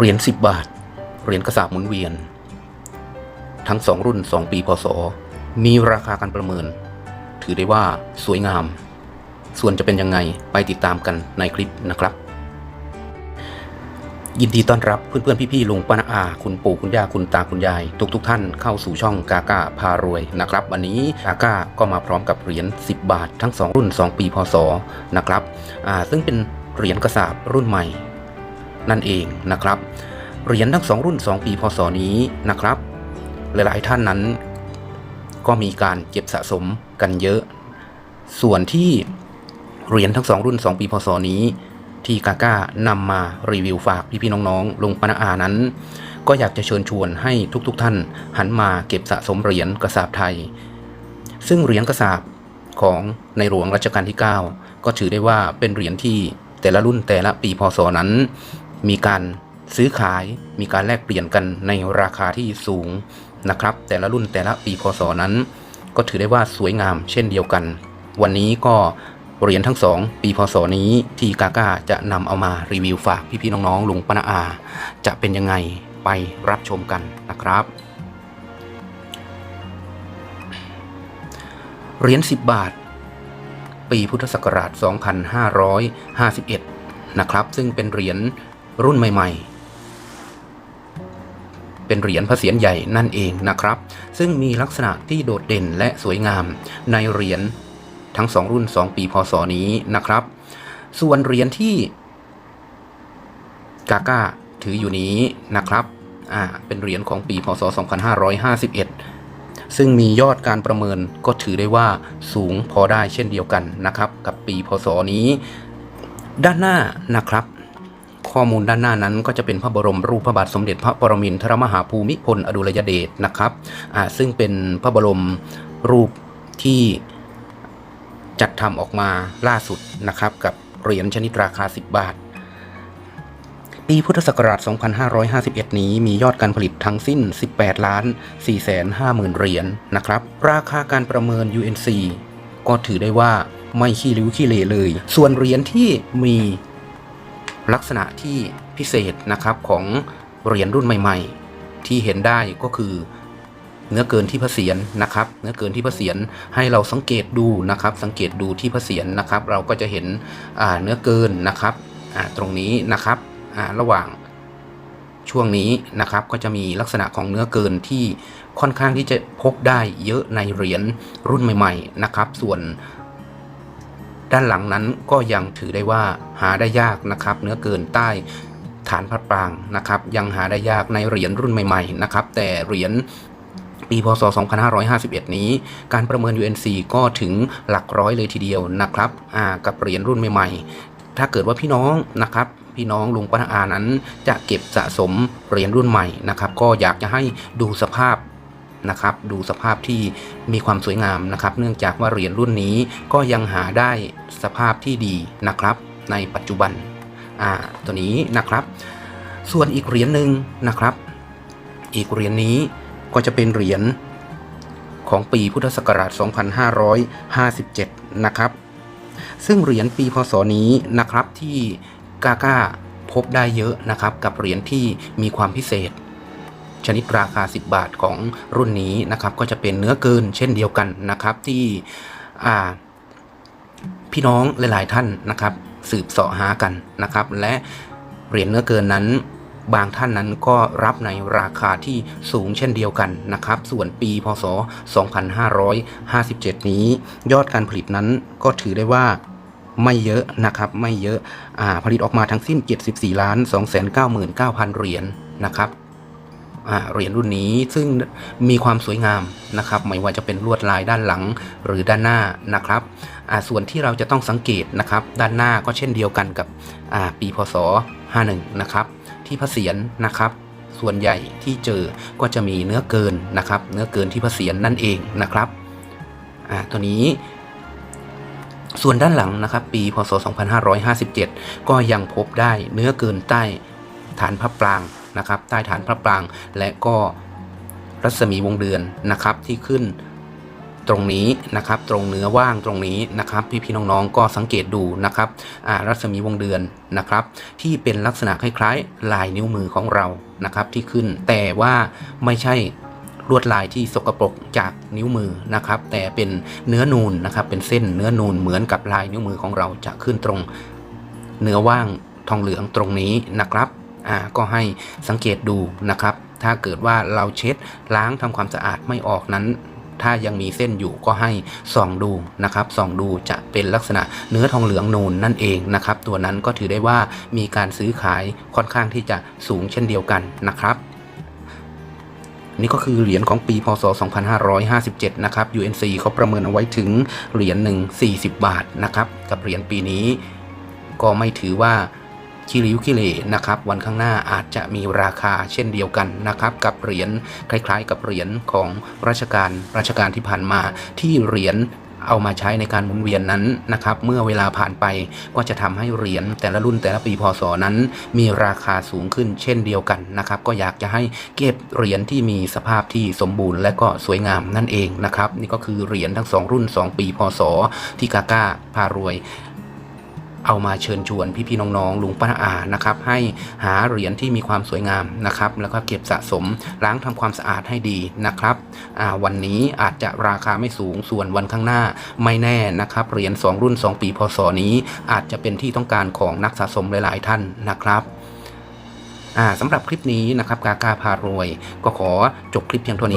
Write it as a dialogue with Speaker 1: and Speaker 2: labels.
Speaker 1: เหรียญ10 บาท เหรียญกระสาบหมุนเวียน ทั้ง 2 รุ่น 2 ปีพศ มีราคาการประเมิน ถือได้ว่าสวยงาม ส่วนจะเป็นยังไงไปติดตามกันในคลิปนะครับ ยินดีต้อนรับเพื่อนๆพี่ๆลุงป้าอา คุณปู่คุณย่าคุณตาคุณยาย ทุกๆทท่านเข้าสู่ช่องกากาพารวยนะครับ วันนี้กากาก็มาพร้อมกับเหรียญ10 บาท ทั้ง 2 รุ่น 2 ปีพศนะครับซึ่งเป็นเหรียญกระสาบรุ่นใหม่ นั่นเองนะครับเหรียญทั้ง 2 รุ่น 2 ปีพศนี้นะครับ หลายๆท่านนั้น ก็มีการเก็บสะสมกันเยอะ ส่วนที่เหรียญทั้ง 2 รุ่น 2 ปีพศนี้ ที่กาก้านำมารีวิวฝากพี่ๆน้องๆลงปนาอานั้น ก็อยากจะเชิญชวนให้ทุกๆทท่าน หันมาเก็บสะสมเหรียญกระสาบไทย ซึ่งเหรียญกระสาบของในหลวงรัชกาลที่ 9 ก็ถือได้ว่าเป็นเหรียญที่แต่ละรุ่นแต่ละปีพศนั้น มีการซื้อขายมีการแลกเปลี่ยนกันในราคาที่สูงนะครับ แต่ละรุ่นแต่ละปีพศนั้น ก็ถือได้ว่าสวยงามเช่นเดียวกัน วันนี้ก็เหรียญทั้งสองปีพศนี้ที่กาก้าจะนำเอามารีวิวฝากพี่ๆน้องๆลุงปนาอา จะเป็นยังไงไปรับชมกันนะครับเหรียญ10 บาท ปีพุทธศักราช 2551 นะครับ ซึ่งเป็นเหรียญ รุ่นใหม่ ๆ เป็นเหรียญพระเศียรใหญ่นั่นเองนะครับ ซึ่งมีลักษณะที่โดดเด่นและสวยงามในเหรียญทั้ง 2 รุ่น 2 ปีพศนี้นะครับ ส่วนเหรียญที่กาก้าถืออยู่นี้นะครับ อ่า เป็นเหรียญของปีพศ 2551 ซึ่งมียอดการประเมินก็ถือได้ว่าสูงพอได้เช่นเดียวกันนะครับ กับปีพศนี้ ด้านหน้านะครับ ข้อมูลด้านหน้านั้นก็จะเป็นพระบรมรูปพระบาทสมเด็จพระปรมินทรมหาภูมิพลอดุลยเดชนะครับซึ่งเป็นพระบรมรูปที่จัดทำออกมาล่าสุดนะครับ กับเหรียญชนิดราคา 10 บาท ปีพุทธศักราช 2551 นี้มียอดการผลิตทั้งสิ้น 18 ล้าน4แสน5หมื่นเหรียญนะครับ ราคาการประเมิน UNC ก็ถือได้ว่าไม่ขี้ริ้วขี้เลเลย ส่วนเหรียญที่มี ลักษณะที่พิเศษนะครับของเหรียญรุ่นใหม่ ๆ ที่เห็นได้ก็คือเนื้อเกินที่พระเศียรนะครับ เนื้อเกินที่พระเศียรให้เราสังเกตดูนะครับ สังเกตดูที่พระเศียรนะครับ เราก็จะเห็นเนื้อเกินนะครับตรงนี้นะครับระหว่างช่วงนี้นะครับก็จะมีลักษณะของเนื้อเกินที่ค่อนข้างที่จะพบได้เยอะในเหรียญรุ่นใหม่ ๆ นะครับ ส่วน ด้านหลังนั้นก็ยังถือได้ว่าหาได้ยากนะครับ เนื้อเกินใต้ฐานพระปรางนะครับยังหาได้ยากในเหรียญรุ่นใหม่ๆนะครับแต่เหรียญปีพศ 2551 นี้ การประเมิน UNC ก็ถึงหลักร้อยเลยทีเดียวนะครับกับเหรียญรุ่นใหม่ ๆ ถ้าเกิดว่าพี่น้องนะครับพี่น้องลุงป้าอานั้นจะเก็บสะสมเหรียญรุ่นใหม่นะครับก็อยากจะให้ดูสภาพ นะครับ ดูสภาพที่มีความสวยงามนะครับ เนื่องจากว่าเหรียญรุ่นนี้ก็ยังหาได้สภาพที่ดีนะครับ ในปัจจุบันอ่าตัวนี้นะครับ ส่วนอีกเหรียญหนึ่งนะครับ อีกเหรียญนี้ก็จะเป็นเหรียญของปีพุทธศักราช 2557 นะครับ ซึ่งเหรียญปีพศนี้นะครับที่กาก้าพบได้เยอะนะครับ กับเหรียญที่มีความพิเศษ ชนิดราคา 10 บาทของรุ่นนี้นะครับ ก็จะเป็นเนื้อเกินเช่นเดียวกันนะครับที่พี่น้องหลาย ๆ ท่านนะครับ สืบเสาะหากันนะครับ และเหรียญเนื้อเกินนั้นบางท่านนั้นก็รับในราคาที่สูงเช่นเดียวกันนะครับ ส่วนปีพศ 2557 นี้ ยอดการผลิตนั้นก็ถือได้ว่าไม่เยอะนะครับไม่เยอะอ่าผลิตออกมาทั้งสิ้น 74 ล้าน 299,000 เหรียญนะครับ เหรียญรุ่นนี้ซึ่งมีความสวยงามนะครับไม่ว่าจะเป็นลวดลายด้านหลังหรือด้านหน้านะครับส่วนที่เราจะต้องสังเกตนะครับ ด้านหน้าก็เช่นเดียวกันกับปีพศ 51 นะครับ ที่พระเศียรนะครับส่วนใหญ่ที่เจอก็จะมีเนื้อเกินนะครับ เนื้อเกินที่พระเศียรนั่นเองนะครับอ่าตัวนี้ ส่วนด้านหลังนะครับ ปีพศ 2557 ก็ยังพบได้เนื้อเกินใต้ฐานพระปราง นะครับใต้ฐานพระปราง และก็รัศมีวงเดือนนะครับที่ขึ้นตรงนี้นะครับตรงเนื้อว่างตรงนี้นะครับพี่ๆน้องๆก็สังเกตดูนะครับรัศมีวงเดือนนะครับ ที่เป็นลักษณะคล้ายๆ ลายนิ้วมือของเรานะครับที่ขึ้นแต่ว่าไม่ใช่ลวดลายที่สกปรกจากนิ้วมือนะครับ แต่เป็นเนื้อนูนนะครับ เป็นเส้นเนื้อนูนเหมือนกับลายนิ้วมือของเราจะขึ้นตรง เนื้อว่างทองเหลืองตรงนี้นะครับ อ่าก็ให้สังเกตดูนะครับ ถ้าเกิดว่าเราเช็ดล้างทำความสะอาดไม่ออกนั้น ถ้ายังมีเส้นอยู่ก็ให้ส่องดูนะครับส่องดูจะเป็นลักษณะเนื้อทองเหลืองนูนนั่นเองนะครับ ตัวนั้นก็ถือได้ว่ามีการซื้อขายค่อนข้างที่จะสูงเช่นเดียวกันนะครับนี่ก็คือเหรียญของปีพศ 2557 นะครับ UNC เขาประเมินเอาไว้ถึงเหรียญหนึ่ง40 บาทนะครับ กับเหรียญปีนี้ก็ไม่ถือว่า คิริวคิเลนะครับวันข้างหน้าอาจจะมีราคาเช่นเดียวกันนะครับกับเหรียญคล้ายๆ กับเหรียญของรัชกาลรัชกาลที่ผ่านมาที่เหรียญเอามาใช้ในการหมุนเวียนนั้นนะครับ เมื่อเวลาผ่านไปก็จะทำให้เหรียญแต่ละรุ่นแต่ละปีพศนั้น มีราคาสูงขึ้นเช่นเดียวกันนะครับ ก็อยากจะให้เก็บเหรียญที่มีสภาพที่สมบูรณ์และก็สวยงามนั่นเองนะครับ นี่ก็คือเหรียญทั้งสองรุ่น 2 ปีพศที่กาก้าพารวย เอามาเชิญชวนพี่ๆน้องๆลุงป้าอานะครับให้หาเหรียญที่มีความสวยงามนะครับแล้วก็เก็บสะสมล้างทำความสะอาดให้ดีนะครับวันนี้อาจจะราคาไม่สูงส่วนวันข้างหน้าไม่แน่นะครับเหรียญ2 รุ่น 2 ปีพศนี้ อาจจะเป็นที่ต้องการของนักสะสมหลายๆท่านนะครับอ่าสำหรับคลิปนี้นะครับกากาพารวย ก็ขอจบคลิปเพียงเท่านี้